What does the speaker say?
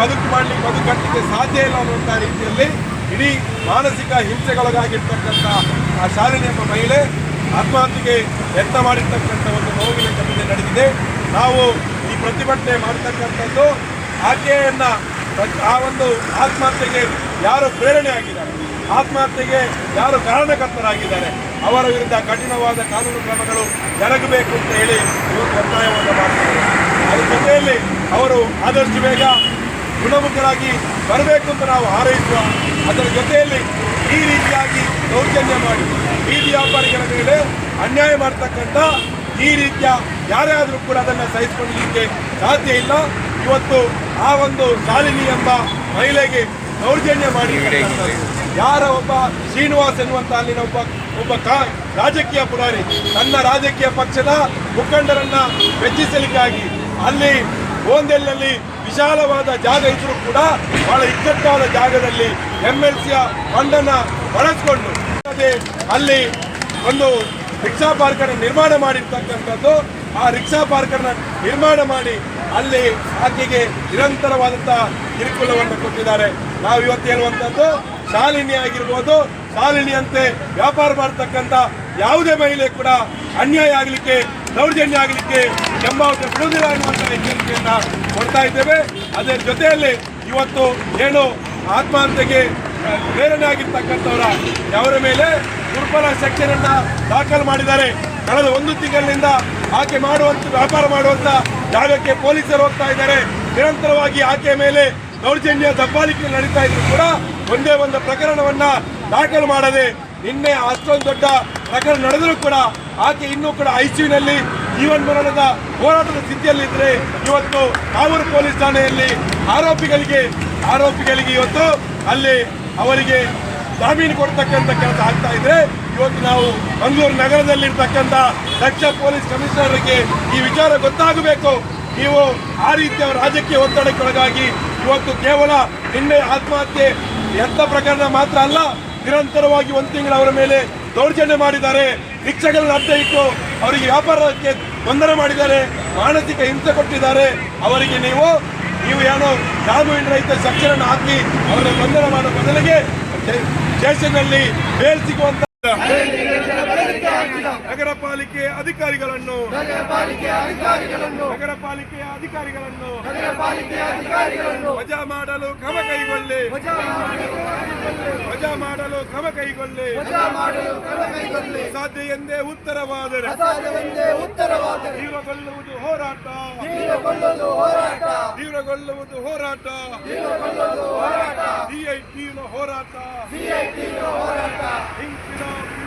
ಬದುಕು ಮಾಡಲಿಕ್ಕೆ ಬದುಕು ಕಟ್ಟಲಿಕ್ಕೆ ಸಾಧ್ಯ ಇಲ್ಲ ಅನ್ನುವಂಥ ರೀತಿಯಲ್ಲಿ ಇಡೀ ಮಾನಸಿಕ ಹಿಂಸೆಗೊಳಗಾಗಿರ್ತಕ್ಕಂಥ ಆ ಶಾಲಿನಿ ಎಂಬ ಮಹಿಳೆ ಆತ್ಮಹತ್ಯೆಗೆ ಯತ್ನ ಮಾಡಿರ್ತಕ್ಕಂಥ ಒಂದು ನೋವಿನ ಘಟನೆ ನಡೆದಿದೆ. ನಾವು ಈ ಪ್ರತಿಭಟನೆ ಮಾಡ್ತಕ್ಕಂಥದ್ದು ಆಕೆಯನ್ನು ಆ ಒಂದು ಆತ್ಮಹತ್ಯೆಗೆ ಯಾರು ಪ್ರೇರಣೆ ಆಗಿದ್ದಾರೆ? ಆತ್ಮಹತ್ಯೆಗೆ ಯಾರು ಕಾರಣಕರ್ತರಾಗಿದ್ದಾರೆ? ಅವರ ವಿರುದ್ಧ ಕಠಿಣವಾದ ಕಾನೂನು ಕ್ರಮಗಳು ಜರಗಬೇಕು ಅಂತ ಹೇಳಿ ಇವತ್ತು ಒತ್ತಾಯವನ್ನು ಮಾಡ್ತಾರೆ. ಅದರ ಜೊತೆಯಲ್ಲಿ ಅವರು ಆದಷ್ಟು ಬೇಗ ಗುಣಮುಖರಾಗಿ ಬರಬೇಕು ಅಂತ ನಾವು ಹಾರೈಸುವ ಅದರ ಜೊತೆಯಲ್ಲಿ ಈ ರೀತಿಯಾಗಿ ದೌರ್ಜನ್ಯ ಮಾಡಿ ಬೀದಿ ವ್ಯಾಪಾರಿಗಳ ಮೇಲೆ ಅನ್ಯಾಯ ಮಾಡ್ತಕ್ಕಂಥ ಈ ರೀತಿಯ ಯಾರೇ ಆದರೂ ಕೂಡ ಅದನ್ನು ಸಹಿಸಿಕೊಳ್ಳಲಿಕ್ಕೆ ಸಾಧ್ಯ ಇಲ್ಲ. ಇವತ್ತು ಆ ಒಂದು ಶಾಲಿನಿ ಎಂಬ ಮಹಿಳೆಗೆ ದೌರ್ಜನ್ಯ ಮಾಡಿ ಯಾರ ಒಬ್ಬ ಶ್ರೀನಿವಾಸ್ ಎನ್ನುವಂಥ ಅಲ್ಲಿನ ಒಬ್ಬ ಒಬ್ಬ ಕಾ ರಾಜಕೀಯ ಪುರಾರಿ ತನ್ನ ರಾಜಕೀಯ ಪಕ್ಷದ ಮುಖಂಡರನ್ನ ಮೆಚ್ಚಿಸಲಿಕ್ಕಾಗಿ ಅಲ್ಲಿ ಗೋಂದೆಲ್ನಲ್ಲಿ ವಿಶಾಲವಾದ ಜಾಗ ಇದ್ರೂ ಕೂಡ ಬಹಳ ಇಕ್ಕಟ್ಟಾದ ಜಾಗದಲ್ಲಿ ಎಂ ಎಲ್ ಸಿಯ ಫಂಡನ್ನು ಬಳಸಿಕೊಂಡು ಅಲ್ಲಿ ಒಂದು ರಿಕ್ಷಾ ಪಾರ್ಕನ್ನು ನಿರ್ಮಾಣ ಮಾಡಿರ್ತಕ್ಕಂಥದ್ದು. ಆ ರಿಕ್ಷಾ ಪಾರ್ಕನ್ನು ನಿರ್ಮಾಣ ಮಾಡಿ ಅಲ್ಲಿ ಆಕೆಗೆ ನಿರಂತರವಾದಂತಹ ಕಿರುಕುಳವನ್ನು ಕೊಟ್ಟಿದ್ದಾರೆ. ನಾವು ಇವತ್ತು ಹೇಳುವಂಥದ್ದು, ಶಾಲಿನಿ ಆಗಿರ್ಬೋದು ಶಾಲಿನಿಯಂತೆ ವ್ಯಾಪಾರ ಮಾಡ್ತಕ್ಕಂಥ ಯಾವುದೇ ಮಹಿಳೆ ಕೂಡ ಅನ್ಯಾಯ ಆಗಲಿಕ್ಕೆ, ದೌರ್ಜನ್ಯ ಆಗಲಿಕ್ಕೆ ಕೆಂಬಾವಕ್ಕೆ ಬಿಡುವುದಿಲ್ಲ ಎನ್ನುವಂಥ ಎಚ್ಚರಿಕೆಯನ್ನ ಕೊಡ್ತಾ ಇದ್ದೇವೆ. ಅದರ ಜೊತೆಯಲ್ಲಿ ಇವತ್ತು ಏನು ಆತ್ಮಹತ್ಯೆಗೆ ಪ್ರೇರಣೆ ಆಗಿರ್ತಕ್ಕಂಥವರ ಅವರ ಮೇಲೆ ದುರ್ಬಲ ಸೆಕ್ಷನ್ನ ದಾಖಲು ಮಾಡಿದ್ದಾರೆ. ಕಳೆದ ಒಂದು ತಿಂಗಳಿನಿಂದ ಆಕೆ ಮಾಡುವಂಥ ವ್ಯಾಪಾರ ಮಾಡುವಂಥ ಜಾಗಕ್ಕೆ ಪೊಲೀಸರು ಹೋಗ್ತಾ ಇದ್ದಾರೆ. ನಿರಂತರವಾಗಿ ಆಕೆಯ ಮೇಲೆ ದೌರ್ಜನ್ಯ ದಬ್ಬಾಲಿಕೆ ನಡೀತಾ ಇದ್ರು ಕೂಡ ಒಂದೇ ಒಂದು ಪ್ರಕರಣವನ್ನ ದಾಖಲು ಮಾಡದೆ ನಿನ್ನೆ ಅಷ್ಟೊಂದು ದೊಡ್ಡ ಪ್ರಕರಣ ನಡೆದರೂ ಕೂಡ ಆಕೆ ಇನ್ನೂ ಕೂಡ ಐಸಿಯುನಲ್ಲಿ ಜೀವನ್ ಮರಣದ ಹೋರಾಟದ ಸ್ಥಿತಿಯಲ್ಲಿದ್ದರೆ ಇವತ್ತು ಕಾವೂರು ಪೊಲೀಸ್ ಠಾಣೆಯಲ್ಲಿ ಆರೋಪಿಗಳಿಗೆ ಆರೋಪಿಗಳಿಗೆ ಇವತ್ತು ಅಲ್ಲಿ ಅವರಿಗೆ ಜಾಮೀನು ಕೊಡ್ತಕ್ಕಂಥ ಕೆಲಸ ಆಗ್ತಾ ಇದ್ರೆ ಇವತ್ತು ನಾವು ಮಂಗಳೂರು ನಗರದಲ್ಲಿರ್ತಕ್ಕಂಥ ದಕ್ಷ ಪೊಲೀಸ್ ಕಮಿಷನರ್ಗೆ ಈ ವಿಚಾರ ಗೊತ್ತಾಗಬೇಕು. ನೀವು ಆ ರೀತಿಯ ರಾಜಕೀಯ ಒತ್ತಡಕ್ಕೊಳಗಾಗಿ ಇವತ್ತು ಕೇವಲ ನಿನ್ನೆ ಆತ್ಮಹತ್ಯೆ ಎಂಥ ಪ್ರಕರಣ ಮಾತ್ರ ಅಲ್ಲ, ನಿರಂತರವಾಗಿ ಒಂದು ತಿಂಗಳು ಅವರ ಮೇಲೆ ದೌರ್ಜನ್ಯ ಮಾಡಿದ್ದಾರೆ. ರಿಕ್ಷಾಗಳನ್ನ ಅಡ್ಡ ಇಟ್ಟು ಅವರಿಗೆ ವ್ಯಾಪಾರಕ್ಕೆ ತೊಂದರೆ ಮಾಡಿದ್ದಾರೆ, ಮಾನಸಿಕ ಹಿಂಸೆ ಕೊಟ್ಟಿದ್ದಾರೆ. ಅವರಿಗೆ ನೀವು ನೀವು ಏನೋ ಜಾಮೀನು ರೈತ ಸೆಕ್ಷನ್ ಹಾಕಿ ಅವರ ತೊಂದರೆ ಮಾಡೋ ಬದಲಿಗೆ ದೇಶದಲ್ಲಿ ಬೇಲ್ ಸಿಗುವಂತ ನಗರ ಪಾಲಿಕೆ ಅಧಿಕಾರಿಗಳನ್ನು ನಗರ ಪಾಲಿಕೆ ಅಧಿಕಾರಿಗಳನ್ನು ವಜಾ ಮಾಡಲು ಕ್ರಮ ಕೈಗೊಳ್ಳಿ. ವಜಾ ಮಾಡಲು ಕ್ರಮ ಕೈಗೊಳ್ಳಿ. ಸಾಧ್ಯ ಎಂದೇ ಉತ್ತರವಾದರೆ ತೀವ್ರಗೊಳ್ಳುವುದು ಹೋರಾಟ ತೀವ್ರಗೊಳ್ಳುವುದು ಹೋರಾಟ. ತೀವ್ರಗೊಳ್ಳುವುದು ಹೋರಾಟ. ಇನ್ಕಿಲಾಬ್ ಜಿಂದಾಬಾದ್ ಸಿಐಟಿಯು ಜಿಂದಾಬಾದ್